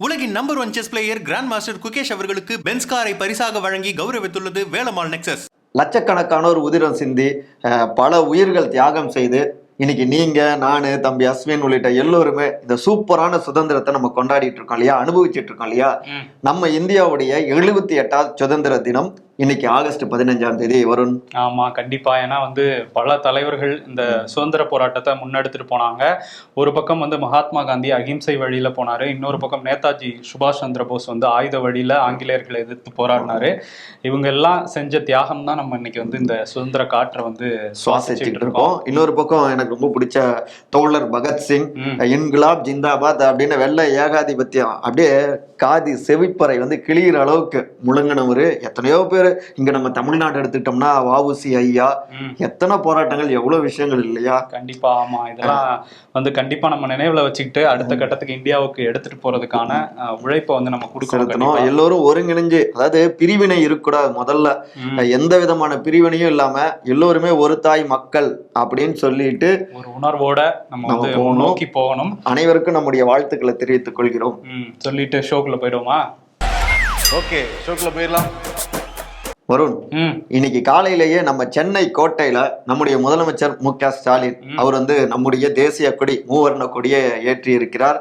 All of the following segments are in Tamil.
உலகின் number one chess player grandmaster Gukesh அவர்களுக்கு பென்ஸ் காரை பரிசாக வழங்கி கௌரவித்துள்ளது வேலம்மாள் நெக்சஸ் லட்சக்கணக்கானோர் உதிரம் சிந்தி அஹ், பல உயிர்கள் தியாகம் செய்து இன்னைக்கு நீங்க நானு தம்பி அஸ்வின் உள்ளிட்ட எல்லோருமே இந்த சூப்பரான சுதந்திரத்தை நம்ம கொண்டாடிட்டு இருக்கோம் இல்லையா? அனுபவிச்சுட்டு இருக்கோம் இல்லையா. நம்ம இந்தியாவுடைய எழுபத்தி எட்டாவது சுதந்திர தினம் இன்னைக்கு ஆகஸ்ட் பதினஞ்சாம் தேதி வரும் ஆமா கண்டிப்பா. ஏன்னா வந்து பல தலைவர்கள் இந்த சுதந்திர போராட்டத்தை முன்னெடுத்துட்டு போனாங்க. ஒரு பக்கம் வந்து மகாத்மா காந்தி அகிம்சை வழியில போனாரு. இன்னொரு பக்கம் நேதாஜி சுபாஷ் சந்திர போஸ் வந்து ஆயுத வழியில ஆங்கிலேயர்களை எதிர்த்து போராடினாரு. இவங்க எல்லாம் செஞ்ச தியாகம் தான் நம்ம இன்னைக்கு வந்து இந்த சுதந்திர காற்றை வந்து சுவாசிச்சுட்டு இருக்கோம். இன்னொரு பக்கம் எனக்கு ரொம்ப பிடிச்ச தோழர் பகத்சிங். இன்குலாப் ஜிந்தாபாத் அப்படின்னு வெள்ளை ஏகாதிபத்தியம். அப்படியே காதி செவிப்பறை வந்து கிளியிற அளவுக்கு முழங்கினவர். எத்தனையோ பேர் இங்க நம்ம தமிழ்நாடு எடுத்துக்கிட்டோம்னா வஉசி ஐயா. எத்தனை போராட்டங்கள் எவ்வளவு விஷயங்கள் இல்லையா? கண்டிப்பா ஆமா. இதெல்லாம் வந்து கண்டிப்பா நம்ம நினைவுல வச்சுக்கிட்டு அடுத்த கட்டத்துக்கு இந்தியாவுக்கு எடுத்துட்டு போறதுக்கான உழைப்பை வந்து நம்ம கொடுக்கணும். எல்லோரும் ஒருங்கிணைஞ்சு அதாவது பிரிவினை இருக்கக்கூடாது முதல்ல. எந்த விதமான பிரிவினையும் இல்லாம எல்லோருமே ஒரு தாய் மக்கள் அப்படின்னு சொல்லிட்டு ஒரு உணர்வோட நம்ம வந்து. நோக்கி போகணும். அனைவருக்கும் நம்முடைய வாழ்த்துக்களை தெரிவித்துக் கொள்கிறோம். சொல்லிட்டு ஷோக்குள்ள போயிடுவோமா? ஓகே ஷோக்குள்ள போயிடலாம். வருண் இன்னைக்கு காலையிலேயே நம்ம சென்னை கோட்டையில நம்முடைய முதலமைச்சர் மு க ஸ்டாலின் அவர் வந்து நம்முடைய தேசிய கொடி மூவர்ண கொடியை ஏற்றி இருக்கிறார்.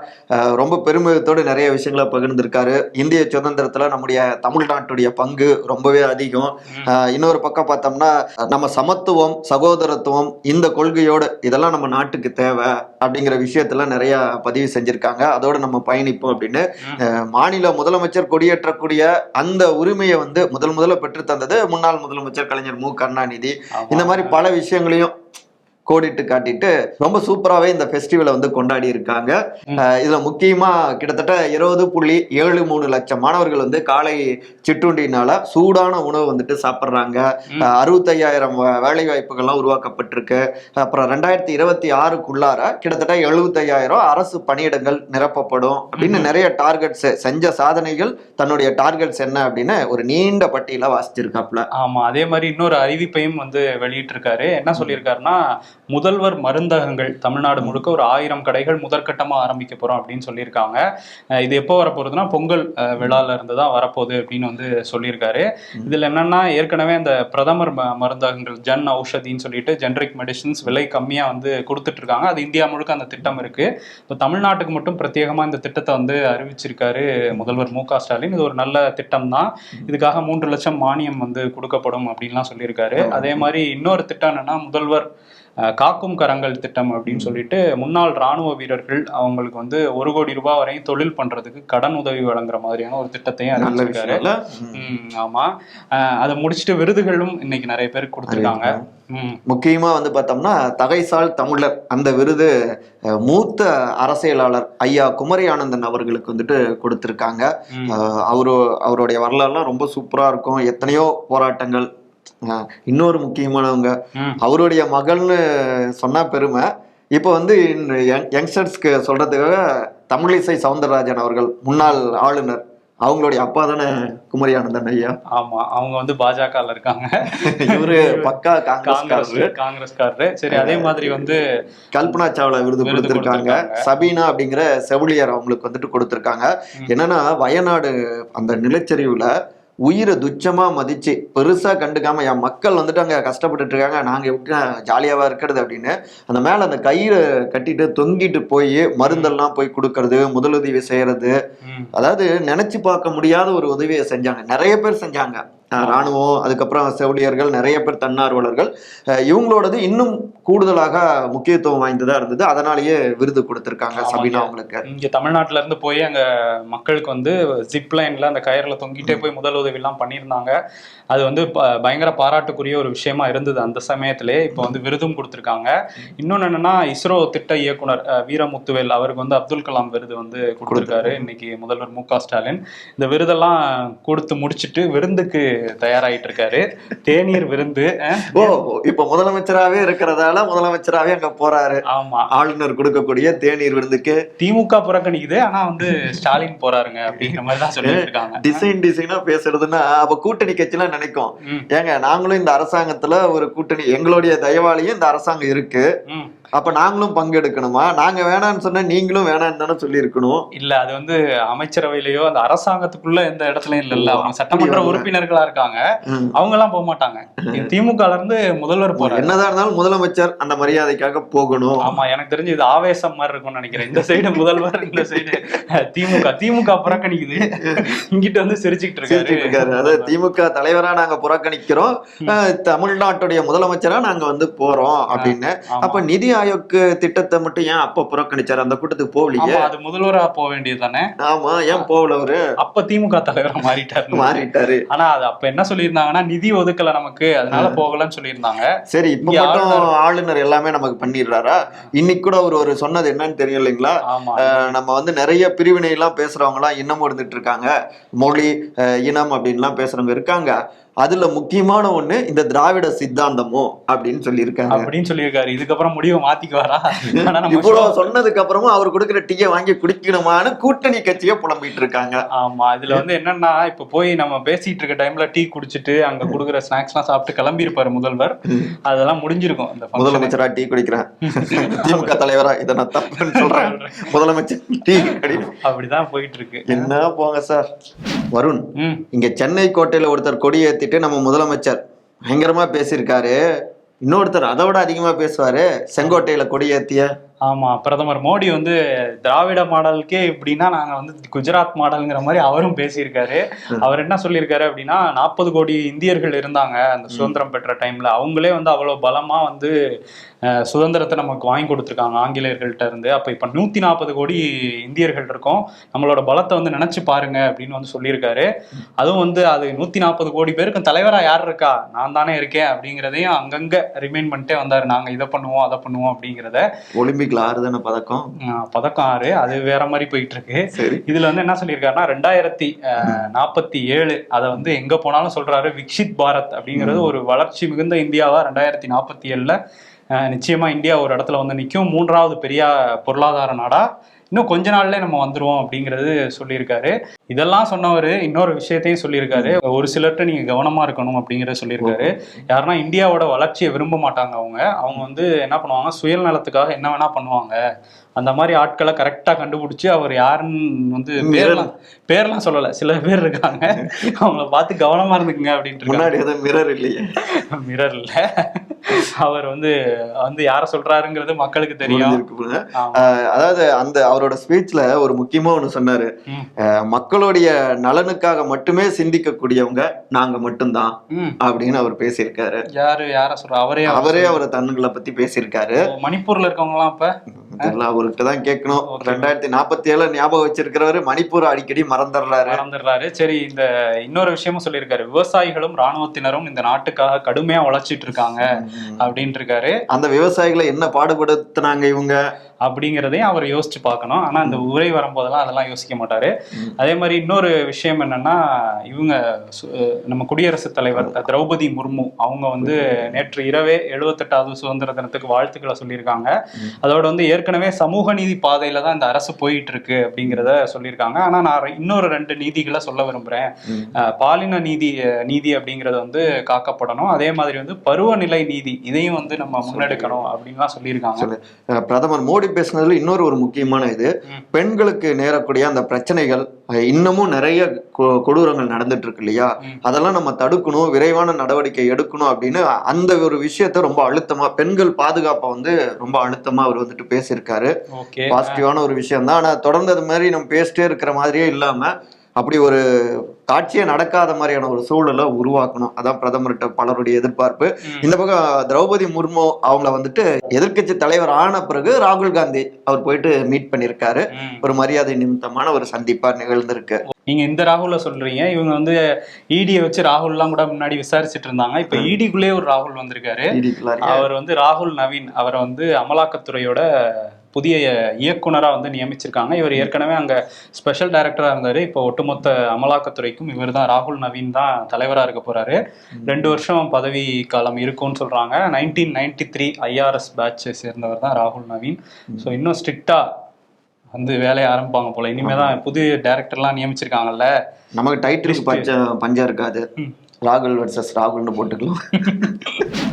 ரொம்ப பெருமிதத்தோடு நிறைய விஷயங்களை பகிர்ந்திருக்காரு. இந்திய சுதந்திரத்துல நம்முடைய தமிழ்நாட்டுடைய பங்கு ரொம்பவே அதிகம். இன்னொரு பக்கம் பார்த்தோம்னா நம்ம சமத்துவம் சகோதரத்துவம் இந்த கொள்கையோடு இதெல்லாம் நம்ம நாட்டுக்கு தேவை அப்படிங்கிற விஷயத்துல நிறைய பதிவு செஞ்சிருக்காங்க. அதோட நம்ம பயணிப்போம் அப்படின்னு மாநில முதலமைச்சர் கொடியேற்றக்கூடிய அந்த உரிமையை வந்து முதல் முதல்ல பெற்று தந்தது முன்னாள் முதலமைச்சர் கலைஞர் மு. கருணாநிதி. இந்த மாதிரி பல விஷயங்களையும் கோடிட்டு காட்டிட்டு ரொம்ப சூப்பராகவே இந்த ஃபெஸ்டிவலை வந்து கொண்டாடி இருக்காங்க. இதுல முக்கியமா கிட்டத்தட்ட இருபது புள்ளி ஏழு மூணு லட்சம் மாணவர்கள் வந்து காலை சிற்றுண்டினால சூடான உணவு வந்துட்டு சாப்பிட்றாங்க. அறுபத்தையாயிரம் வேலை வாய்ப்புகள்லாம் உருவாக்கப்பட்டிருக்கு. அப்புறம் ரெண்டாயிரத்தி இருபத்தி ஆறுக்குள்ளார கிட்டத்தட்ட எழுபத்தையாயிரம் அரசு பணியிடங்கள் நிரப்பப்படும் அப்படின்னு நிறைய டார்கெட்ஸ் செஞ்ச சாதனைகள் தன்னுடைய டார்கெட்ஸ் என்ன அப்படின்னு ஒரு நீண்ட பட்டியல வாசிச்சிருக்காப்ல ஆமா அதே மாதிரி இன்னொரு அறிவிப்பையும் வந்து வெளியிட்டிருக்காரு. என்ன சொல்லியிருக்காருன்னா முதல்வர் மருந்தகங்கள் தமிழ்நாடு முழுக்க ஒரு ஆயிரம் கடைகள் முதற்கட்டமா ஆரம்பிக்க போறோம் அப்படின்னு சொல்லியிருக்காங்க. இது எப்போ வரப்போகுதுன்னா பொங்கல் விழால இருந்து தான் வரப்போகுது அப்படின்னு வந்து சொல்லியிருக்காரு. இதுல என்னன்னா ஏற்கனவே அந்த பிரதமர் மருந்தகங்கள் ஜன் ஔஷதின்னு சொல்லிட்டு ஜெனரிக் மெடிசின்ஸ் விலை கம்மியா வந்து கொடுத்துட்டு இருக்காங்க அது இந்தியா முழுக்க அந்த திட்டம் இருக்கு. இப்போ தமிழ்நாட்டுக்கு மட்டும் பிரத்யேகமா இந்த திட்டத்தை வந்து அறிவிச்சிருக்காரு முதல்வர் மு க ஸ்டாலின். இது ஒரு நல்ல திட்டம் தான் இதுக்காக மூன்று லட்சம் மானியம் வந்து கொடுக்கப்படும் அப்படின்லாம் சொல்லியிருக்காரு. அதே மாதிரி இன்னொரு திட்டம் என்னன்னா முதல்வர் காக்கும் கரங்கள் திட்டம் அப்படின்னு சொல்லிட்டு முன்னாள் ராணுவ வீரர்கள் அவங்களுக்கு வந்து ஒரு கோடி ரூபாய் வரையும் தொழில் பண்றதுக்கு கடன் உதவி வழங்குற மாதிரியான ஒரு திட்டத்தையும் அறிவிச்சிருக்காரு. ஆமா. அதை முடிச்சுட்டு விருதுகளும் இன்னைக்கு நிறைய பேருக்கு கொடுத்துருக்காங்க. முக்கியமா வந்து பார்த்தோம்னா தகைசால் தமிழர் அந்த விருது மூத்த அரசியலாளர் ஐயா குமரி ஆனந்தன் அவர்களுக்கு வந்துட்டு கொடுத்திருக்காங்க. அவரு அவருடைய வரலாறுலாம் ரொம்ப சூப்பரா இருக்கும். எத்தனையோ போராட்டங்கள் இன்னொரு முக்கியமானவங்க. அவருடைய மகள்னு சொன்னா பெருமை. இப்போ வந்து யங்ஸ்டர்ஸ்க்கு சொல்றதுக்காக தமிழிசை சவுந்தரராஜன் அவர்கள் முன்னாள் ஆளுநர். அவங்களுடைய அப்பா தானே குமரி ஆனந்தன் ஐயா? ஆமா அவங்க வந்து பாஜகல இருக்காங்க. இவரு பக்கா காங்கிரஸ் காங்கிரஸ் காங்கிரஸ்காரரு. சரி அதே மாதிரி வந்து கல்பனா சாவ்லா விருது கொடுத்திருக்காங்க. சபீனா அப்படிங்கிற செவிலியர் அவங்களுக்கு வந்துட்டு கொடுத்திருக்காங்க. என்னன்னா வயநாடு அந்த நிலச்சரிவுல உயிரை துச்சமா மதிச்சு பெருசா கண்டுக்காம என் மக்கள் வந்துட்டு அங்க கஷ்டப்பட்டுட்டு இருக்காங்க. நாங்க எப்படி ஜாலியாவா இருக்கிறது? அப்படின்னு அந்த மேல அந்த கயிறை கட்டிட்டு தொங்கிட்டு போய் மருந்தெல்லாம் போய் கொடுக்கறது முதலுதவி செய்யறது. ம், அதாவது நினைச்சு பார்க்க முடியாத ஒரு உதவியை செஞ்சாங்க. நிறைய பேர் செஞ்சாங்க. ராணுவம் அதுக்கப்புறம் செவிலியர்கள் நிறைய பேர் தன்னார்வலர்கள். இவங்களோடது இன்னும் கூடுதலாக முக்கியத்துவம் வாய்ந்ததா இருந்தது. அதனாலேயே விருது கொடுத்திருக்காங்க. சபீனா அவங்களுக்கு. இங்க தமிழ்நாட்டுல இருந்து போய் அங்க மக்களுக்கு வந்து ஜிப் லைன்ல அந்த கயிறுல தொங்கிட்டே போய் முதல் உதவி எல்லாம் பண்ணியிருந்தாங்க. அது வந்து ப- பயங்கர பாராட்டுக்குரிய ஒரு விஷயமா இருந்தது அந்த சமயத்திலே. இப்போ வந்து விருதும் கொடுத்திருக்காங்க. இன்னொன்னு என்னன்னா இஸ்ரோ திட்ட இயக்குனர் வீரமுத்துவேல் அவருக்கு வந்து அப்துல் கலாம் விருது வந்து கொடுத்திருக்காரு. இன்னைக்கு முதல்வர் மு க ஸ்டாலின். இந்த விருதெல்லாம் கொடுத்து முடிச்சிட்டு விருந்துக்கு தயாராயிட்டு இருக்காரு தேநீர் விருந்து ஓ இப்ப முதலமைச்சராவே இருக்கிறதால முதலமைச்சராவே அங்க போறாரு. ஆமா. ஆளுநர் கொடுக்கக்கூடிய தேநீர் விருந்துக்கு. திமுக புறக்கணிக்குது ஆனா வந்து ஸ்டாலின் போறாருங்க அப்படிங்கிற மாதிரி தான் சொல்லிட்டு இருக்காங்க. டிசைன் டிசைனா பேசுறதுன்னா அப்ப கூட்டணி கட்சிலாம் நினைக்கும். ஏங்க நாங்களும் இந்த அரசாங்கத்துல ஒரு கூட்டணி எங்களுடைய தயவாலையும் இந்த அரசாங்கம் இருக்கு. அப்ப நாங்களும் பங்கெடுக்கணுமா? நாங்க வேணாம்னு சொன்னா நீங்களும் வேணாம்னு தானே சொல்லியிருக்கணும். இல்ல அது வந்து அமைச்சரவையிலயோ அந்த அரசாங்கத்துக்குள்ள எந்த இடத்துலயும் இல்லல்ல ஓ, அவங்க சட்டமன்ற உறுப்பினர்களா இருக்காங்க. அவங்க எல்லாம் போக மாட்டாங்க. திமுக இருந்து முதல்வர் போறாரு. என்னதான் இருந்தாலும் முதலமைச்சர் அந்த மரியாதைக்காக போகணும். ஆமா எனக்கு தெரிஞ்சு இது ஆவேசம் மாதிரி இருக்கும்னு நினைக்கிறேன். இந்த சைடு முதல்வர் இந்த சைடு திமுக. திமுக புறக்கணிக்குது. இங்கிட்ட வந்து சிரிச்சுக்கிட்டு இருக்காரு. அதாவது திமுக தலைவரா நாங்க புறக்கணிக்கிறோம். தமிழ்நாட்டுடைய முதலமைச்சரா நாங்க வந்து போறோம் அப்படின்னு. அப்ப நிதி ஆயோக் திட்டத்தை மட்டும் ஏன் அப்ப புறக்கணிச்சாரு? அந்த கூட்டத்துக்கு போகலையே? அது முதல்வரா போக வேண்டியது தானே? ஆமா ஏன் போகல அவரு? அப்ப திமுக தலைவரா மாறிட்டாரு. மாறிட்டாரு. ஆனா அது அப்ப என்ன சொல்லியிருந்தாங்கன்னா நிதி ஒதுக்கல நமக்கு அதனால போகலன்னு சொல்லியிருந்தாங்க. சரி இப்ப மட்டும் ஆளுநர் எல்லாமே நமக்கு பண்ணிடுறாரா? இன்னைக்கு கூட அவர் ஒரு சொன்னது என்னன்னு தெரியும் இல்லைங்களா? நம்ம வந்து நிறைய பிரிவினை எல்லாம் பேசுறவங்க எல்லாம் இன்னமும் இருந்துட்டு இருக்காங்க. மொழி இனம் அப்படின்லாம் பேசுறவங்க இருக்காங்க. அதுல முக்கியமான ஒண்ணு இந்த திராவிட சித்தாந்தமோ அப்படின்னு சொல்லியிருக்காங்க. அப்படின்னு சொல்லியிருக்காரு. இதுக்கப்புறம் முடிவை மாத்திக்குவாரா? இவ்வளவு சொன்னதுக்கு அப்புறமும் அவர் கொடுக்கிற டீயை வாங்கி குடிக்கணுமான்னு கூட்டணி கட்சியே புலம்பிட்டு இருக்காங்க ஆமா இதுல வந்து என்னன்னா இப்ப போய் நம்ம பேசிட்டு இருக்க டைம்ல டீ குடிச்சிட்டு அங்க குடுக்குற ஸ்நாக்ஸ் எல்லாம் சாப்பிட்டு கிளம்பி இருப்பாரு முதல்வர். அதெல்லாம் முடிஞ்சிருக்கும் இந்த. முதலமைச்சரா டீ குடிக்கிறேன். திமுக தலைவரா இதை நான் தப்புன்னு சொல்றேன். முதலமைச்சர் டீ அப்படிதான் போயிட்டு இருக்கு. என்ன போங்க சார்? வருண் இங்க சென்னை கோட்டையில ஒருத்தர் கொடி ஏத்திட்டு நம்ம முதலமைச்சர் பயங்கரமா பேசியிருக்காரு. இன்னொருத்தர் அதை விட அதிகமா பேசுவாரு. செங்கோட்டையில கொடியேத்திய ஆமா பிரதமர் மோடி வந்து திராவிட மாடலுக்கே இப்படின்னா நாங்க வந்து குஜராத் மாடல்ங்கிற மாதிரி அவரும் பேசியிருக்காரு. அவர் என்ன சொல்லியிருக்காரு அப்படின்னா நாற்பது கோடி இந்தியர்கள் இருந்தாங்க அந்த சுதந்திரம் பெற்ற டைம்ல. அவங்களே வந்து அவ்வளவு பலமா வந்து சுதந்திரத்தை நமக்கு வாங்கி கொடுத்துருக்காங்க ஆங்கிலேயர்கள்ட்ட இருந்து. அப்ப இப்ப நூத்தி நாற்பது கோடி இந்தியர்கள் இருக்கோம். நம்மளோட பலத்தை வந்து நினைச்சு பாருங்க அப்படின்னு வந்து சொல்லியிருக்காரு. அதுவும் வந்து அது நூத்தி நாற்பது கோடி பேருக்கு தலைவரா யார் இருக்கா? நான் தானே இருக்கேன் அப்படிங்கிறதையும் அங்கங்க ரிமைண்ட் பண்ணிட்டே வந்தாரு. நாங்க இதை பண்ணுவோம் அதை பண்ணுவோம் அப்படிங்கிறத. ஒலிம்பிக்ல ஆறுதானே பதக்கம்? ஆஹ் பதக்கம் ஆறு அது வேற மாதிரி போயிட்டு இருக்கு இதுல வந்து என்ன சொல்லியிருக்காருன்னா ரெண்டாயிரத்தி நாற்பத்தி ஏழு அதை வந்து எங்க போனாலும் சொல்றாரு விக்ஷித் பாரத் அப்படிங்கிறது ஒரு வளர்ச்சி மிகுந்த இந்தியாவா? ரெண்டாயிரத்தி நாற்பத்தி ஏழுல நிச்சயமா இந்தியா ஒரு இடத்துல வந்து நிற்கும் மூன்றாவது பெரிய பொருளாதார நாடா. இன்னும் கொஞ்ச நாள்ல நம்ம வந்துருவோம் அப்படிங்கிறது சொல்லியிருக்காரு. இதெல்லாம் சொன்னவர் இன்னொரு விஷயத்தையும் சொல்லியிருக்காரு. ஒரு சிலர்கிட்ட நீங்க கவனமா இருக்கணும் அப்படிங்கறத சொல்லியிருக்காரு. யாருன்னா இந்தியாவோட வளர்ச்சியை விரும்ப மாட்டாங்க அவங்க. அவங்க வந்து என்ன பண்ணுவாங்க? சுயநலத்துக்காக என்ன வேணா பண்ணுவாங்க. அந்த மாதிரி ஆட்களை கரெக்டா கண்டுபிடிச்சு அவர் யாருன்னு வந்து பேர்லாம் பேர்லாம் சொல்லல. சில பேர் இருக்காங்க. அவங்கள பார்த்து கவனமா இருந்துக்குங்க அப்படின்ட்டு முன்னாடி எதுவும் மிரர் இல்லையே. மிரர் இல்ல. அவர் வந்து வந்து யார சொல்றாருங்கிறது மக்களுக்கு தெரியும். அதாவது அந்த அவரோட ஸ்பீச்ல ஒரு முக்கியமா ஒண்ணு சொன்னாரு. ம். மக்களுடைய நலனுக்காக மட்டுமே சிந்திக்கக்கூடியவங்க நாங்க மட்டும்தான். அப்படின்னு அவர் பேசியிருக்காரு. யாரு யார சொல்ற? அவரே அவரே அவர் தன்னுங்களை பத்தி பேசியிருக்காரு. மணிப்பூர்ல இருக்கவங்க எல்லாம் இப்ப இதெல்லாம் அவர்கிட்ட தான் கேட்கணும். ரெண்டாயிரத்தி நாற்பத்தி ஏழு ஞாபகம் வச்சிருக்கிறவரு மணிப்பூர் அடிக்கடி மறந்துடுறாரு. மறந்துடுறாரு. சரி இந்த இன்னொரு விஷயமும் சொல்லியிருக்காரு. விவசாயிகளும் ராணுவத்தினரும் இந்த நாட்டுக்காக கடுமையா உழைச்சிட்டு இருக்காங்க அப்படின்ட்டு இருக்காரு. அந்த விவசாயிகளை என்ன பாடுபடுத்தினாங்க இவங்க? அப்படிங்கிறதையும் அவர் யோசிச்சு பார்க்கணும். ஆனா இந்த உரை வரும்போதெல்லாம் அதெல்லாம் யோசிக்க மாட்டாரு. அதே மாதிரி இன்னொரு விஷயம் என்னன்னா இவங்க நம்ம குடியரசுத் தலைவர் திரௌபதி முர்மு அவங்க வந்து நேற்று இரவே எழுபத்தெட்டாவது சுதந்திர தினத்துக்கு வாழ்த்துக்களை சொல்லியிருக்காங்க. அதோட வந்து ஏற்கனவே சமூக நீதி பாதையில தான் இந்த அரசு போயிட்டு இருக்கு அப்படிங்கிறத சொல்லியிருக்காங்க. ஆனா நான் இன்னொரு ரெண்டு நீதிகளை சொல்ல. அஹ், பாலின நீதி நீதி அப்படிங்கிறது வந்து காக்கப்படணும். அதே மாதிரி வந்து பருவநிலை நீதி இதையும் வந்து நம்ம முன்னெடுக்கணும் அப்படின்லாம் சொல்லியிருக்காங்க. பிரதமர் மோடி பேசுனதுல இன்னொரு ஒரு முக்கியமான இது. பெண்களுக்கு நேரக்கூடிய அந்த பிரச்சனைகள் இன்னமும் நிறைய கொடூரங்கள் நடந்துட்டு இருக்கு இல்லையா. அதெல்லாம் நம்ம தடுக்கணும் விரைவான நடவடிக்கை எடுக்கணும் அப்படின்னு அந்த ஒரு விஷயத்த ரொம்ப அழுத்தமா பெண்கள் பாதுகாப்பை வந்து ரொம்ப அழுத்தமா அவர் வந்துட்டு பேசியிருக்காரு. பாசிட்டிவான ஒரு விஷயம் தான் ஆனா தொடர்ந்து அது மாதிரி நம்ம பேசிட்டே இருக்கிற மாதிரியே இல்லாம அப்படி ஒரு காட்சியே நடக்காத மாதிரியான ஒரு சூழலை உருவாக்கணும். அதான் பிரதமர்கிட்ட பலருடைய எதிர்பார்ப்பு. இந்த பக்கம் திரௌபதி முர்மு அவங்கள வந்துட்டு எதிர்க்கட்சி தலைவர் ஆன பிறகு ராகுல் காந்தி அவர் போயிட்டு மீட் பண்ணியிருக்காரு. ம். ஒரு மரியாதை நிமித்தமான ஒரு சந்திப்பா நிகழ்ந்திருக்கு. நீங்க இந்த ராகுல சொல்றீங்க. இவங்க வந்து இடியை வச்சு ராகுல்லாம் கூட முன்னாடி விசாரிச்சுட்டு இருந்தாங்க. இப்ப இடிக்குள்ளே ஒரு ராகுல் வந்திருக்காரு. நீதிக்குள்ளார. அவர் வந்து ராகுல் நவீன். அவரை வந்து அமலாக்கத்துறையோட புதிய இயக்குனரா வந்து நியமிச்சிருக்காங்க. இவர் ஏற்கனவே அங்க ஸ்பெஷல் டைரக்டரா இருந்தாரு. இப்போ ஒட்டுமொத்த அமலாக்கத்துறைக்கும் இவர் தான் ராகுல் நவீன் தான் தலைவரா இருக்க போறாரு. ரெண்டு வருஷம் பதவி காலம் இருக்கும்னு சொல்றாங்க. Nineteen ninety three IRS batch சேர்ந்தவர் தான் ராகுல் நவீன். ஸோ இன்னும் ஸ்ட்ரிக்டா வந்து வேலையை ஆரம்பிப்பாங்க போல. இனிமே தான் புது டைரக்டர்லாம் நியமிச்சிருக்காங்கல்ல. நமக்கு டைட்டிலுக்கு பஞ்சம் பஞ்சம் இருக்காது. ராகுல் வர்சஸ் ராகுல்னு போட்டுக்கலாம்.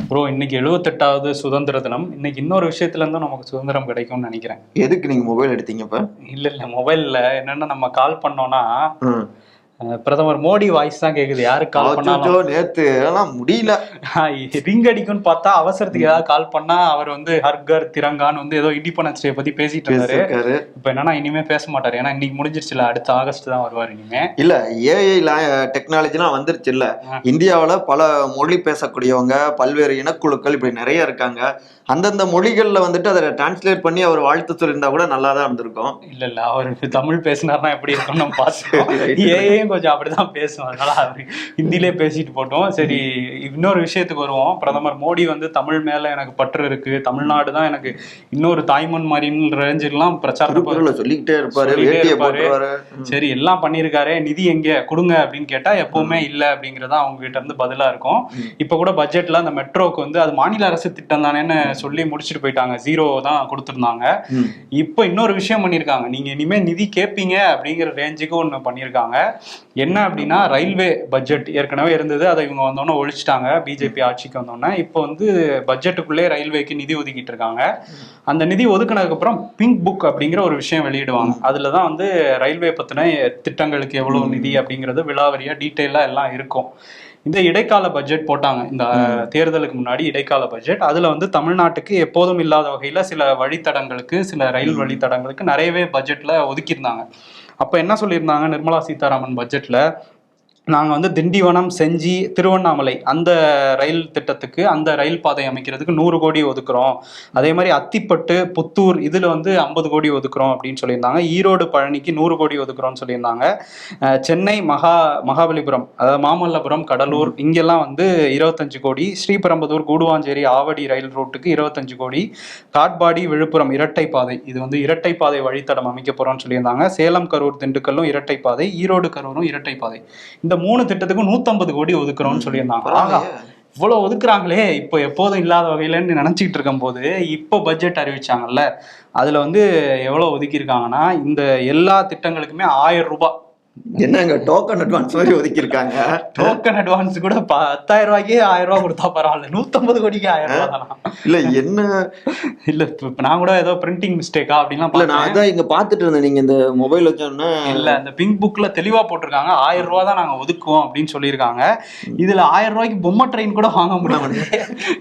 ப்ரோ இன்னைக்கு எழுபத்தெட்டாவது சுதந்திர தினம். இன்னைக்கு இன்னொரு விஷயத்துல இருந்தும் நமக்கு சுதந்திரம் கிடைக்கும்னு நினைக்கிறேன். எதுக்கு நீங்க மொபைல் எடுத்தீங்க இப்ப? இல்ல இல்ல மொபைல்ல என்னன்னா நம்ம கால் பண்ணோம்னா பிரதமர் மோடி வாய்ஸ் தான் கேக்குது. யாருக்கு கால் பண்ணாலும்? நேத்து எல்லாம் முடியல. ரிங் அடிக்கும்னு பார்த்தா அவசரத்துக்கு ஏதாவது கால் பண்ணா அவர் வந்து ஹர்கர் திரங்கான்னு வந்து ஏதோ இண்டிபெண்டன்ஸ் டே பத்தி பேசிட்டு இருந்தாரு. பேசியிருக்காரு. இப்ப என்னன்னா இனிமே பேச மாட்டாரு. ஏன்னா இன்னைக்கு முடிஞ்சிருச்சுல. அடுத்த ஆகஸ்ட் தான் வருவார் இனிமே. இல்ல ஏஐ டெக்னாலஜிலாம் வந்துருச்சு இல்ல. இந்தியாவுல பல மொழி பேசக்கூடியவங்க பல்வேறு இனக்குழுக்கள் இப்படி நிறைய இருக்காங்க. அந்தந்த மொழிகள்ல வந்துட்டு அதை டிரான்ஸ்லேட் பண்ணி அவர் வாழ்த்து சொல்லியிருந்தா கூட நல்லா தான் இருந்திருக்கும். இல்ல இல்ல. அவர் தமிழ் பேசினார்னா எப்படி இருக்கும்னு நம்ம பார்த்தோம் ஏஐயும் கொஞ்சம் அப்படிதான் பேசும் அதனால அவர் ஹிந்திலே பேசிட்டு போட்டோம். சரி இன்னொரு விஷயத்துக்கு வருவோம். பிரதமர் மோடி வந்து தமிழ் மேல எனக்கு பற்று இருக்கு. தமிழ்நாடு தான் எனக்கு இன்னொரு தாய்மண் மாதிரின்னு ரேஞ்சுலாம் பிரச்சாரம் சொல்லிக்கிட்டே இருப்பாரு சரி எல்லாம் பண்ணியிருக்காரு. நிதி எங்க? கொடுங்க அப்படின்னு கேட்டா எப்பவுமே இல்ல அப்படிங்கறதா அவங்க கிட்ட இருந்து பதிலா இருக்கும். இப்ப கூட பட்ஜெட்ல அந்த மெட்ரோக்கு வந்து அது மாநில அரசு திட்டம் தானேன்னு சொல்லி முடிச்சுட்டு போயிட்டாங்க. ஜீரோ தான் கொடுத்துருந்தாங்க. இப்போ இன்னொரு விஷயம் பண்ணியிருக்காங்க. நீங்க இனிமே நிதி கேட்பீங்க அப்படிங்கிற ரேஞ்சுக்கு ஒன்று பண்ணியிருக்காங்க. என்ன அப்படின்னா ரயில்வே பட்ஜெட் ஏற்கனவே இருந்தது. அதை இவங்க வந்தோடனே ஒழிச்சிட்டாங்க. பிஜேபி ஆட்சிக்கு வந்தோடனே இப்போ வந்து பட்ஜெட்டுக்குள்ளே ரயில்வேக்கு நிதி ஒதுக்கிட்டு இருக்காங்க. அந்த நிதி ஒதுக்குனதுக்கு அப்புறம் பிங்க் புக் அப்படிங்கிற ஒரு விஷயம் வெளியிடுவாங்க. அதுல தான் வந்து ரயில்வே பத்தின திட்டங்களுக்கு எவ்வளவு நிதி அப்படிங்கிறது விலாவரியா டீட்டெயிலா எல்லாம் இருக்கும். இந்த இடைக்கால பட்ஜெட் போட்டாங்க. இந்த தேர்தலுக்கு முன்னாடி இடைக்கால பட்ஜெட் அதுல வந்து தமிழ்நாட்டுக்கு எப்போதும் இல்லாத வகையில சில வழித்தடங்களுக்கு சில ரயில் வழித்தடங்களுக்கு நிறையவே பட்ஜெட்ல ஒதுக்கியிருந்தாங்க. அப்போ என்ன சொல்லியிருந்தாங்க? நிர்மலா சீதாராமன் பட்ஜெட்டில் நாங்க வந்து திண்டிவனம் செஞ்சி திருவண்ணாமலை அந்த ரயில் திட்டத்துக்கு அந்த ரயில் பாதை அமைக்கிறதுக்கு நூறு கோடி ஒதுக்குறோம். அதே மாதிரி அத்திப்பட்டு புத்தூர் இதுல வந்து ஐம்பது கோடி ஒதுக்குறோம் அப்படின்னு சொல்லியிருந்தாங்க. ஈரோடு பழனிக்கு நூறு கோடி ஒதுக்குறோம்னு சொல்லியிருந்தாங்க. சென்னை மகா மகாபலிபுரம் அதாவது மாமல்லபுரம் கடலூர் இங்கெல்லாம் வந்து இருபத்தஞ்சு கோடி. ஸ்ரீபெரும்புதூர் கூடுவாஞ்சேரி ஆவடி ரயில் ரூட்டுக்கு இருபத்தஞ்சு கோடி. காட்பாடி விழுப்புரம் இரட்டை பாதை. இது வந்து இரட்டை பாதை வழித்தடம் அமைக்க போறோம்னு சொல்லியிருந்தாங்க. சேலம் கரூர் திண்டுக்கல்லும் இரட்டை பாதை. ஈரோடு கரூரும் இரட்டை பாதை. இந்த மூணு திட்டத்துக்கும் நூத்தம்பது கோடி ஒதுக்குறோம்னு சொல்லியிருந்தாங்க. இவ்வளவு ஒதுக்குறாங்களே இப்போ எப்போதும் இல்லாத வகையிலன்னு நினைச்சிட்டு இருக்கும் போது இப்போ பட்ஜெட் அறிவிச்சாங்கல்ல அதுல வந்து எவ்வளவு ஒதுக்கியிருக்காங்கன்னா இந்த எல்லா திட்டங்களுக்குமே ஆயிரம் ரூபாய் என்னங்க டோக்கன் அட்வான்ஸ் மாதிரி ஒதுக்கி இருக்காங்க டோக்கன் அட்வான்ஸ் கூட பத்தாயிரம் ரூபாய்க்கே ஆயிரம் ரூபாய் கொடுத்தா பரவாயில்ல. நூத்தம்பது கோடிக்கு ஆயிரம் ரூபாய் இல்ல என்ன? இல்ல இப்ப நான் கூட ஏதோ பிரிண்டிங் மிஸ்டேக்கா அப்படின்லாம் இல்ல நான் அதான் இங்க பாத்துட்டு இருந்தேன். நீங்க இந்த மொபைல் வச்சோன்னா. இல்ல அந்த பிங்க் புக்ல தெளிவா போட்டிருக்காங்க. ஆயிரம் ரூபாய் தான் நாங்க ஒதுக்குவோம் அப்படின்னு சொல்லியிருக்காங்க. இதுல ஆயிரம் ரூபாய்க்கு பொம்மை ட்ரெயின் கூட வாங்க முடியாது.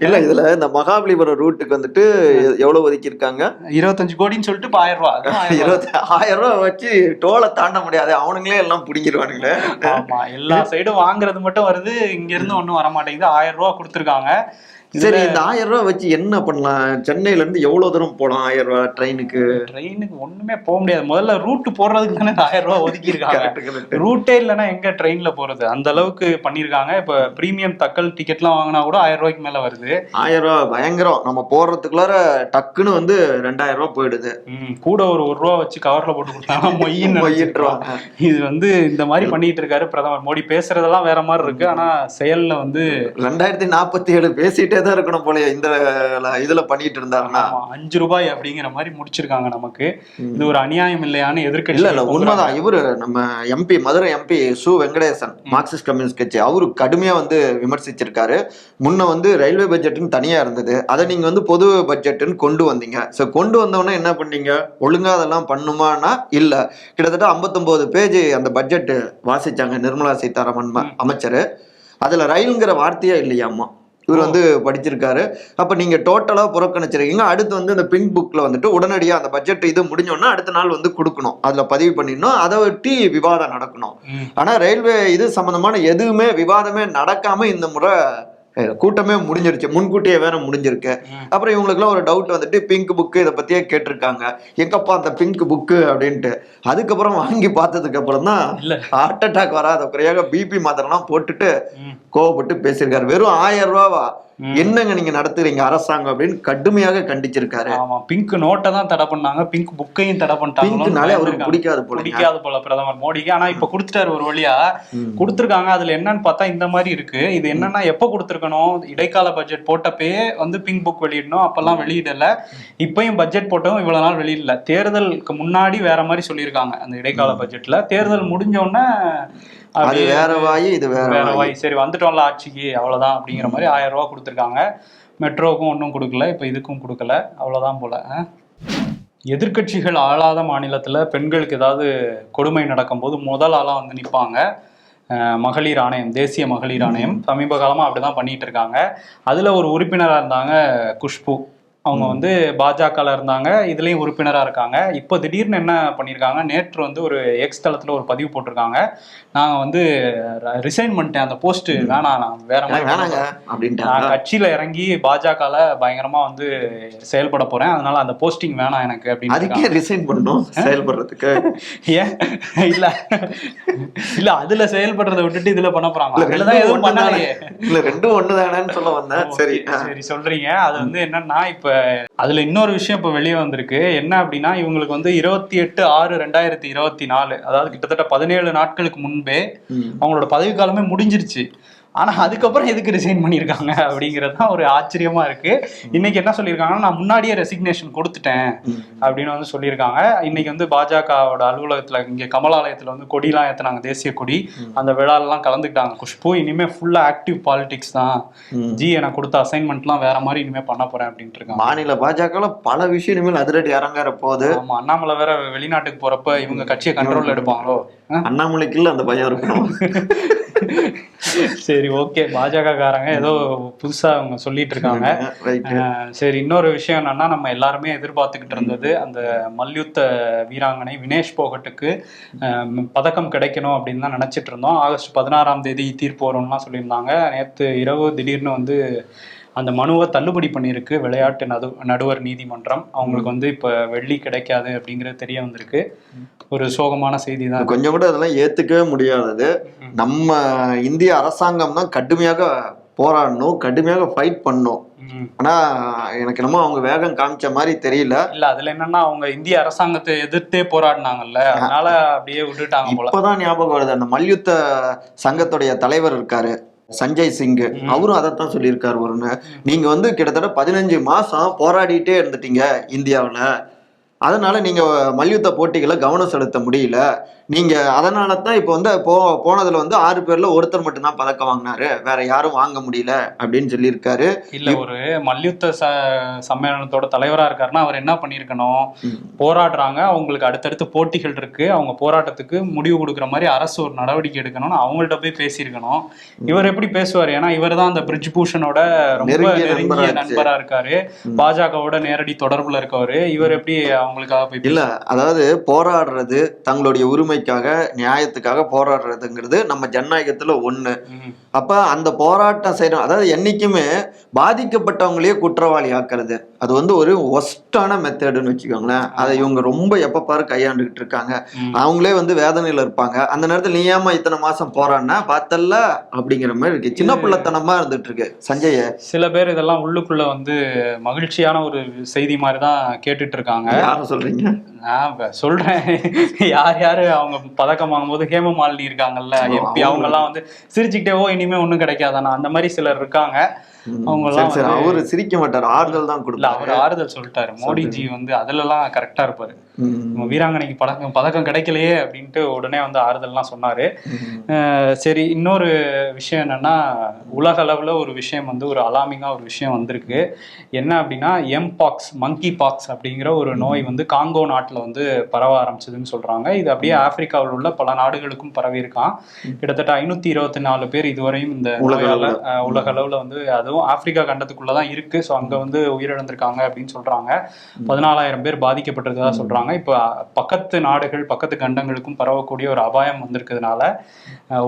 இல்ல இதுல இந்த மகாபலிபுரம் ரூட்டுக்கு வந்துட்டு எவ்வளவு ஒதுக்கி இருக்காங்க இருபத்தஞ்சு கோடின்னு சொல்லிட்டு ஆயிரம் ரூபாய். இருபத்தி ஆயிரம் ரூபாய் வச்சு டோலை தாண்ட முடியாது. அவனுங்களே எல்லாம் பிடிங்கிருவானுங்களே. ஆமா எல்லா சைடும் வாங்குறது மட்டும் வருது இங்க இருந்து ஒண்ணும் வர மாட்டேங்குது ஆயிரம் ரூபா கொடுத்துருக்காங்க. சரி இந்த ஆயிரம் ரூபாய் வச்சு என்ன பண்ணலாம்? சென்னையில இருந்து எவ்வளவு தூரம் போலாம் ஆயிரம் ரூபாய் ட்ரெயினுக்கு? ட்ரெயினுக்கு ஒண்ணுமே போக முடியாது. முதல்ல ரூட் போடுறதுக்கு தானே ஆயிரம் ரூபாய் ஒதுக்கி இருக்காங்க. ரூட்டே இல்லைன்னா எங்க ட்ரெயின்ல போறது? அந்த அளவுக்கு பண்ணிருக்காங்க இப்ப பிரீமியம் தக்கல் டிக்கெட்லாம் வாங்கினா கூட ஆயிரம் ரூபாய்க்கு மேல வருது. ஆயிரம் ரூபாய் பயங்கரம். நம்ம போடுறதுக்குள்ளார டக்குன்னு வந்து ரெண்டாயிரம் ரூபாய் போயிடுது. கூட ஒரு ஒரு ரூபா வச்சு கவர்ல போட்டு கொடுத்தாங்க நினைச்சிருக்கோம். மொய்யிட்டுருவாங்க. இது வந்து இந்த மாதிரி பண்ணிட்டு இருக்காரு பிரதமர் மோடி. பேசுறதெல்லாம் வேற மாதிரி இருக்கு. ஆனா செயல்ல வந்து ரெண்டாயிரத்தி நாற்பத்தி ஏழு பேசிட்டே தான் இருக்கணும் போலயே இந்த இதுல பண்ணிட்டு இருந்தாருன்னா. அஞ்சு ரூபாய் அப்படிங்கிற மாதிரி முடிச்சிருக்காங்க நமக்கு. இது ஒரு அநியாயம் இல்லையான்னு இல்ல எதிர்க்கட்சி இல்ல உண்மைதான். இவரு நம்ம MP Madurai MP Su Venkatesan Marxist communist கட்சி. அவரு கடுமையா வந்து விமர்சிச்சிருக்காரு. முன்ன வந்து ரயில்வே பட்ஜெட்னு தனியா இருந்தது. அதை நீங்க வந்து பொது பட்ஜெட்னு கொண்டு வந்தீங்க. சோ கொண்டு வந்தவொடனே என்ன பண்ணீங்க? ஒழுங்கா அதெல்லாம் பண்ணுமானா? இல்ல. கிட்டத்தட்ட 59 பேஜ் அந்த பட்ஜெட் வாசிச்சாங்க நிர்மலா சீதாராமன் அமைச்சர். அதுல ரயில்ங்கிற வார்த்தையே இல்லையாமா இவர் வந்து படிச்சிருக்காரு. அப்ப நீங்க டோட்டலா புறக்கணிச்சிருக்கீங்க. அடுத்து வந்து இந்த பிங்க் புக்ல வந்துட்டு உடனடியா அந்த பட்ஜெட் இது முடிஞ்சோன்னா அடுத்த நாள் வந்து கொடுக்கணும். அதுல பதிவு பண்ணிடணும். அதை ஒட்டி விவாதம் நடக்கணும். ம். ஆனா ரயில்வே இது சம்பந்தமான எதுவுமே விவாதமே நடக்காம இந்த முறை கூட்டமே முடிஞ்சிருச்சு முன்கூட்டியே வேற முடிஞ்சிருக்கு. அப்புறம் இவங்களுக்குலாம் ஒரு டவுட் வந்துட்டு பிங்க் புக்கு இதை பத்தியே கேட்டிருக்காங்க எங்கப்பா அந்த பிங்க் புக்கு அப்படின்ட்டு அதுக்கப்புறம் வாங்கி பார்த்ததுக்கு அப்புறம் தான் ஹார்ட் அட்டாக் வராத குறையாக பிபி மாத்திரம்லாம் போட்டுட்டு. கோவப்பட்டு பேசியிருக்காரு வெறும் ஆயிரம் ரூபாவா. என்னங்க நீங்க நடத்துறீங்க அரசாங்கம் அப்படின்னு கடுமையாக கண்டிச்சிருக்காரு. ஆமா பிங்க் நோட்டை தான் தடை பண்ணாங்க. பிங்க் புக்கையும் தடை பிங்க்னாலே அவருக்கு பண்ணிட்டாங்க பிடிக்காது போல பிடிக்காது போல பிரதமர் மோடிக்கு. ஆனா இப்ப கொடுத்துட்டாரு ஒரு வழியா. கொடுத்துருக்காங்க. அதுல என்னன்னு பார்த்தா இந்த மாதிரி இருக்கு. இது என்னன்னா எப்ப கொடுத்துருக்கணும்? இடைக்கால பட்ஜெட் போட்டப்பயே வந்து பிங்க் புக் வெளியிடணும். அப்பெல்லாம் வெளியிடல. இப்பயும் பட்ஜெட் போட்டவும் இவ்வளவு நாள் வெளியிடல. தேர்தலுக்கு முன்னாடி வேற மாதிரி சொல்லியிருக்காங்க அந்த இடைக்கால பட்ஜெட்ல தேர்தல் முடிஞ்ச உடனே அது வேற வாயு இது வேற வாயு. சரி வந்துட்டோம்ல ஆட்சிக்கு அவ்வளவுதான் அப்படிங்கிற மாதிரி ஆயிரம் ரூபாய் கொடுத்துருக்காங்க. மெட்ரோவுக்கும் ஒன்றும் கொடுக்கல இப்போ இதுக்கும் கொடுக்கல. அவ்வளவுதான் போல. ஆ? எதிர்க்கட்சிகள் ஆளாத மாநிலத்துல பெண்களுக்கு ஏதாவது கொடுமை நடக்கும்போது முதல் ஆளா வந்து நிற்பாங்க மகளிர் ஆணையம் தேசிய மகளிர் ஆணையம். சமீப காலமா அப்படிதான் பண்ணிட்டு இருக்காங்க. அதுல ஒரு உறுப்பினரா இருந்தாங்க குஷ்பு. அவங்க வந்து பாஜகல இருந்தாங்க இதுலயும் உறுப்பினரா இருக்காங்க. இப்போ திடீர்னு என்ன பண்ணியிருக்காங்க நேற்று வந்து ஒரு எக்ஸ் தளத்துல ஒரு பதிவு போட்டிருக்காங்க. நாங்க வந்து ரிசைன் பண்ணிட்டேன். அந்த போஸ்ட் வேணாம் நான் வேற மாதிரி நான் கட்சியில இறங்கி பாஜகல பயங்கரமா வந்து செயல்பட போறேன். அதனால அந்த போஸ்டிங் வேணாம் எனக்கு அப்படின்னு. ரிசைன் பண்ணணும் செயல்படுறதுக்கு. ஏன்? இல்ல. இல்ல அதுல செயல்படுறத விட்டுட்டு இதுல பண்ண போறாங்க இல்ல அதுலதான் எதுவும் பண்ணலையே. இல்ல ரெண்டும் ஒண்ணுதானேன்னு சொல்ல வந்தேன். சரி சரி சொல்றீங்க. அது வந்து என்னன்னா இப்ப அதுல இன்னொரு விஷயம் இப்ப வெளியே வந்திருக்கு என்ன அப்படின்னா இவங்களுக்கு வந்து இருபத்தி எட்டு ஆறு ரெண்டாயிரத்தி இருபத்தி நாலு அதாவது கிட்டத்தட்ட பதினேழு நாட்களுக்கு முன்பே. அவங்களோட பதவி காலமே முடிஞ்சிருச்சு ஆனா அதுக்கப்புறம் எதுக்கு ரிசைன் பண்ணியிருக்காங்க அப்படிங்கிறது தான் ஒரு ஆச்சரியமா இருக்கு. இன்னைக்கு என்ன சொல்லியிருக்காங்கன்னா நான் முன்னாடியே ரெசிக்னேஷன் கொடுத்துட்டேன். அப்படின்னு வந்து சொல்லியிருக்காங்க. இன்னைக்கு வந்து பாஜகவோட அலுவலகத்துல இங்க கமலாலயத்துல வந்து கொடிலாம் ஏத்துனாங்க தேசிய கொடி. அந்த விழாலெல்லாம் கலந்துக்கிட்டாங்க. குஷ்பு இனிமே ஃபுல்லா ஆக்டிவ் பாலிடிக்ஸ் தான். ஜி எனக்கு கொடுத்த அசைன்மெண்ட்லாம் வேற மாதிரி இனிமே பண்ண போறேன் அப்படின்ட்டு இருக்காங்க. மாநில பாஜக பல விஷயம் இனிமேல் அதிரடி அரங்கேற போகுது ஆமா அண்ணாமலை வேற வெளிநாட்டுக்கு போறப்ப இவங்க கட்சியை கண்ட்ரோல்ல எடுப்பாங்களோ? அண்ணாமலைக்கு இல்ல அந்த பயம் இருக்கணும். சரி ஓகே. பாஜக காரங்க ஏதோ புதுசா அவங்க சொல்லிட்டு இருக்காங்க சரி இன்னொரு விஷயம் என்னன்னா நம்ம எல்லாருமே எதிர்பார்த்துக்கிட்டு இருந்தது அந்த மல்யுத்த வீராங்கனை வினேஷ் போகட்டுக்கு பதக்கம் கிடைக்கணும் அப்படின்னு தான் நினைச்சிட்டு இருந்தோம். ஆகஸ்ட் பதினாறாம் தேதி தீர்ப்பு வரும்லாம் சொல்லியிருந்தாங்க. நேற்று இரவு திடீர்னு வந்து அந்த மனுவை தள்ளுபடி பண்ணியிருக்கு விளையாட்டு நடு நடுவர் நீதிமன்றம். அவங்களுக்கு வந்து இப்போ வெள்ளி கிடைக்காது அப்படிங்கிறது தெரிய வந்திருக்கு. ஒரு சோகமான செய்தி தான். கொஞ்சம் கூட அதெல்லாம் ஏத்துக்கவே முடியாதது. நம்ம இந்திய அரசாங்கம் தான் கடுமையாக போராடணும் கடுமையாக ஃபைட் பண்ணும். ஆனா எனக்கு என்னமோ அவங்க வேகம் காமிச்ச மாதிரி தெரியல. இல்ல அதுல என்னன்னா அவங்க இந்திய அரசாங்கத்தை எதிர்த்தே போராடினாங்கல்ல. அதனால அப்படியே விட்டுட்டாங்க போல. இப்பதான் ஞாபகம் வருது. அந்த மல்யுத்த சங்கத்துடைய தலைவர் இருக்காரு. சஞ்சய் சிங் அவரும் அதைத்தான் சொல்லியிருக்காரு ஒருன்னு நீங்க வந்து கிட்டத்தட்ட பதினஞ்சு மாசம் போராடிட்டே இருந்துட்டீங்க இந்தியாவுல. அதனால நீங்க மல்யுத்த போட்டிகளை கவனம் செலுத்த முடியல. நீங்க அதனால தான் இப்போ வந்து போ போனதுல வந்து ஆறு பேர்ல ஒருத்தர் மட்டும்தான் பதக்கம் வாங்கினாரு. வேற யாரும் வாங்க முடியல அப்படின்னு சொல்லியிருக்காரு. இல்ல ஒரு மல்யுத்த ச சம்மேளனத்தோட தலைவரா இருக்காருன்னா அவர் என்ன பண்ணியிருக்கணும். போராடுறாங்க. அவங்களுக்கு அடுத்தடுத்து போட்டிகள் இருக்கு. அவங்க போராட்டத்துக்கு முடிவு கொடுக்குற மாதிரி அரசு ஒரு நடவடிக்கை எடுக்கணும்னு அவங்கள்ட்ட போய் பேசியிருக்கணும். இவர் எப்படி பேசுவார்? ஏன்னா இவர் தான் அந்த பிரிட்ஜ் பூஷனோட ரொம்ப நெருங்கிய நெருங்கிய நண்பராச்சு. நண்பரா இருக்காரு. பாஜகவோட நேரடி தொடர்புல இருக்கவரு. இவர் எப்படி அவங்களுக்காக போய் இல்ல அதாவது போராடுறது தங்களுடைய உரிமைக்காக நியாயத்துக்காக போராடுறதுங்கிறது நம்ம ஜனநாயகத்துல ஒண்ணு. அப்ப அந்த போராட்டம் செய்யறோம் அதாவது என்னைக்குமே பாதிக்கப்பட்டவங்களையே குற்றவாளி ஆக்குறது. அது வந்து ஒரு ஒஸ்டான மெத்தடுன்னு வச்சுக்கோங்களேன். அதை இவங்க ரொம்ப எப்ப பாரு கையாண்டுகிட்டு இருக்காங்க. அவங்களே வந்து வேதனையில இருப்பாங்க. அந்த நேரத்துல நீ ஏமா இத்தனை மாசம் போராடின பார்த்தல்ல? அப்படிங்கிற மாதிரி இருக்கு. சின்ன பிள்ளைத்தனமா இருந்துட்டு இருக்கு சஞ்சய சில பேர் இதெல்லாம் உள்ளுக்குள்ள வந்து மகிழ்ச்சியான ஒரு செய்தி மாதிரி தான் கேட்டுட்டு இருக்காங்க. யாரும் சொல்றீங்க? நான் சொல்றேன். யார் யாரு அவங்க பதக்கம் வாங்கும்போது ஹேமமாலினி இருக்காங்கல்ல ஓ, எம்பி அவங்க. அவங்க. எல்லாம் வந்து சிரிச்சுக்கிட்டே ஓ இனிமே ஒண்ணும் கிடைக்காதானா அந்த மாதிரி சிலர் இருக்காங்க. அவங்க எல்லாம் அவரு சிரிக்க மாட்டார். ஆறுதல் தான் கொடுப்பாரு. அவர் ஆறுதல் சொல்லிட்டாரு. மோடிஜி வந்து அதுல எல்லாம் கரெக்டா இருப்பாரு. வீராங்கனைக்கு பதக்கம் பதக்கம் கிடைக்கலையே அப்படின்ட்டு உடனே வந்து ஆறுதல்லாம் சொன்னாரு. ம். அஹ் சரி இன்னொரு விஷயம் என்னன்னா உலக அளவுல ஒரு விஷயம் வந்து ஒரு அலாமிங்கா ஒரு விஷயம் வந்திருக்கு. என்ன அப்படின்னா எம் பாக்ஸ் மங்கி பாக்ஸ் அப்படிங்கிற ஒரு நோய் வந்து காங்கோ நாட்டுல வந்து பரவ ஆரம்பிச்சதுன்னு சொல்றாங்க. இது அப்படியே ஆப்பிரிக்காவில் உள்ள பல நாடுகளுக்கும் பரவி இருக்கான் கிட்டத்தட்ட ஐநூத்தி இருபத்தி நாலு பேர் இதுவரையும் இந்த உலக அளவுல. அஹ், உலக அளவுல வந்து அதுவும் ஆப்பிரிக்கா கண்டத்துக்குள்ளதான் இருக்கு. ஸோ அங்க வந்து உயிரிழந்திருக்காங்க அப்படின்னு சொல்றாங்க. பதினாலாயிரம் பேர் பாதிக்கப்பட்டிருக்கதா சொல்றாங்க. இப்போ பக்கத்து நாடுகள் பக்கத்து கண்டங்களுக்கும் பரவக்கூடிய ஒரு அபாயம் வந்திருக்கிறதுனால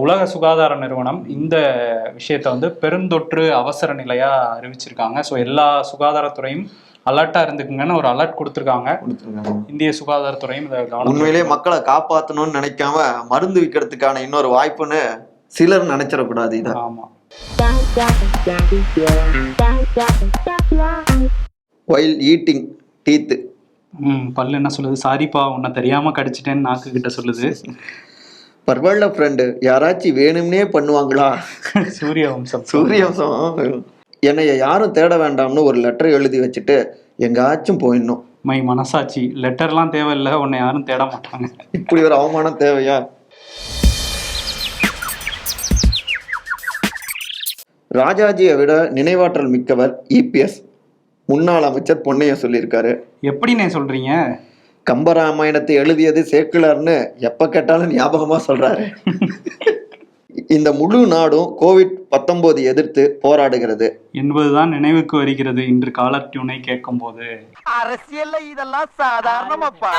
உலக சுகாதார நிறுவனம் இந்த விஷயத்தை வந்து பெருந்தொற்று அவசர நிலையா அறிவிச்சிருக்காங்க. ஸோ எல்லா சுகாதாரத்துறையும் அலர்ட்டா இருந்துக்குங்கன்னு ஒரு அலர்ட் கொடுத்துருக்காங்க. இந்திய சுகாதாரத்துறையும் உண்மையிலேயே மக்களை காப்பாத்தணும்னு நினைக்காம மருந்து விற்கிறதுக்கான இன்னொரு வாய்ப்புன்னு சிலர் நினைச்சிடக்கூடாது இதை. ஆமா. ஒயில் ஈட்டிங் டீத்து ம் பல்லு என்ன சொல்லுது? சாரிப்பா உன்னை தெரியாம கடிச்சிட்டேன்னு நாக்கு கிட்ட சொல்லுது. பரவாயில்ல ஃப்ரெண்டு யாராச்சும் வேணும்னே பண்ணுவாங்களா? சூரிய வம்சம் சூரியவசம் என்னைய யாரும் தேட வேண்டாம்னு ஒரு லெட்டர் எழுதி வச்சுட்டு எங்காச்சும் போயிடணும். மை மனசாட்சி லெட்டர்லாம் தேவையில்லை உன்னை யாரும் தேட மாட்டாங்க. இப்படி ஒரு அவமானம் தேவையா? ராஜாஜியை விட நினைவாற்றல் மிக்கவர் இபிஎஸ் முன்னாள் அமைச்சர் பொன்னையா சொல்லியிருக்காரு. எப்படிண்ணே சொல்றீங்க? கம்பராமாயணத்தை எழுதியது சேக்கிழார்னு எப்ப கேட்டாலும் ஞாபகமா சொல்றாரு. இந்த முழு நாடும் கோவிட் பத்தொன்பது எதிர்த்து போராடுகிறது. என்பதுதான் நினைவுக்கு வருகிறது இன்று காலர் டியூனை கேட்கும் போது அரசியல்ல இதெல்லாம் சாதாரணமாப்பா.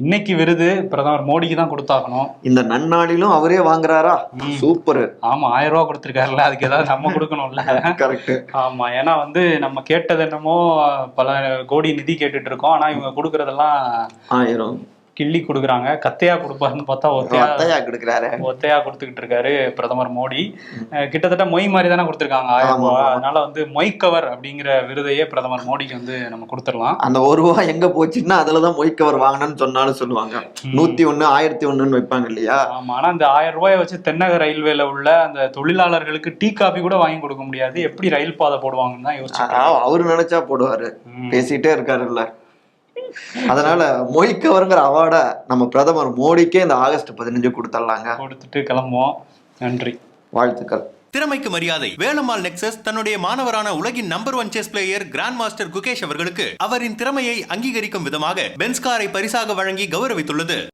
இன்னைக்கு விருது பிரதமர் மோடிக்கு தான் கொடுத்தாகணும். இந்த நன்னாளிலும் அவரே வாங்குறாரா? சூப்பர். ஆமா ஆயிரம் ரூபாய் கொடுத்திருக்காருல்ல அதுக்கு ஏதாவது நம்ம கொடுக்கணும்ல. கரெக்ட் ஆமா ஏன்னா வந்து நம்ம கேட்டது என்னமோ பல கோடி நிதி கேட்டுட்டு இருக்கோம் ஆனா இவங்க கொடுக்கறதெல்லாம் ஆயிரம். கிள்ளி கொடுக்குறாங்க. கத்தையா கொடுப்பாருன்னு பார்த்தா ஒத்தையா கொடுக்குறாரு. ஒத்தையா கொடுத்துக்கிட்டு இருக்காரு பிரதமர் மோடி. கிட்டத்தட்ட மொய் மாதிரி தானே கொடுத்துருக்காங்க. ஆயிரம் ஆமா. அதனால வந்து மொய்க்கவர் அப்படிங்கிற விருதையே பிரதமர் மோடிக்கு வந்து நம்ம கொடுத்துடலாம். அந்த ஒரு ரூபா எங்க போச்சுன்னா அதுலதான் மொய்க்கவர் வாங்கினேன்னு சொன்னாலும் சொல்லுவாங்க. நூத்தி ஒண்ணு ஆயிரத்தி ஒண்ணுன்னு வைப்பாங்க இல்லையா? ஆமா ஆனா அந்த ஆயிரம் ரூபாயை வச்சு தென்னக ரயில்வேல உள்ள அந்த தொழிலாளர்களுக்கு டீ காபி கூட வாங்கி கொடுக்க முடியாது. எப்படி ரயில் பாதை போடுவாங்கன்னு தான் யோசிச்சு அவரு நினைச்சா போடுவாரு. பேசிட்டே இருக்காருல்ல. அதனால மொய்க்கவருங்கிற அவார்ட நம்ம பிரதமர் மோடிக்கே இந்த ஆகஸ்ட் பதினஞ்சு கொடுத்துடலாங்க கொடுத்துட்டு கிளம்புவோம். நன்றி. வாழ்த்துக்கள். திறமைக்கு மரியாதை வேலம்மாள் நெக்சஸ் தன்னுடைய மாணவரான உலகின் number one chess player grandmaster Gukesh அவர்களுக்கு அவரின் திறமையை அங்கீகரிக்கும் விதமாக பென்ஸ் காரை பரிசாக வழங்கி கௌரவித்துள்ளது.